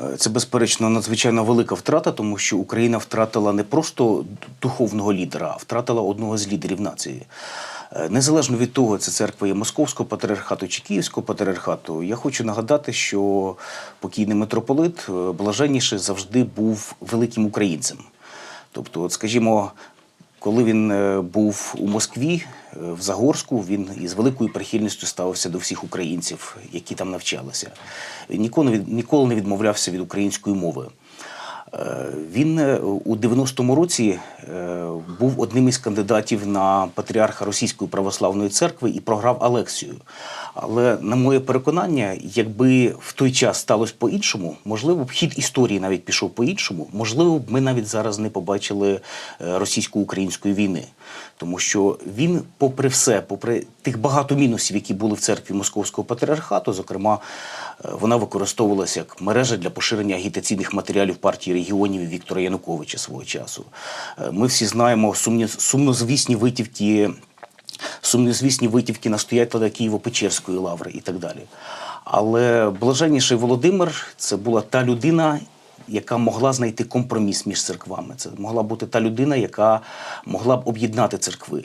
Е, Це безперечно надзвичайно велика втрата, тому що Україна втратила не просто духовного лідера, а втратила одного з лідерів нації. Е, Незалежно від того, це церква є Московського патріархату чи Київського патріархату, я хочу нагадати, що покійний митрополит е, блаженніший завжди був великим українцем. Тобто, от, скажімо, коли він е, був у Москві, е, в Загорську, він із великою прихильністю ставився до всіх українців, які там навчалися. Ніколи, ніколи не відмовлявся від української мови. Е, Він е, у 90-му році е, був одним із кандидатів на патріарха Російської православної церкви і програв Алексію. Але на моє переконання, якби в той час сталося по-іншому, можливо, б хід історії навіть пішов по-іншому, можливо, б ми навіть зараз не побачили російсько-української війни. Тому що він, попри все, попри тих багато мінусів, які були в церкві Московського патріархату, зокрема, вона використовувалася як мережа для поширення агітаційних матеріалів партії регіонів Віктора Януковича свого часу. Е, Ми всі знаємо сумні, сумнозвісні витівки, сумнозвісні витівки настоятеля Києво-Печерської лаври і так далі. Але блаженніший Володимир це була та людина, яка могла знайти компроміс між церквами. Це могла бути та людина, яка могла б об'єднати церкви.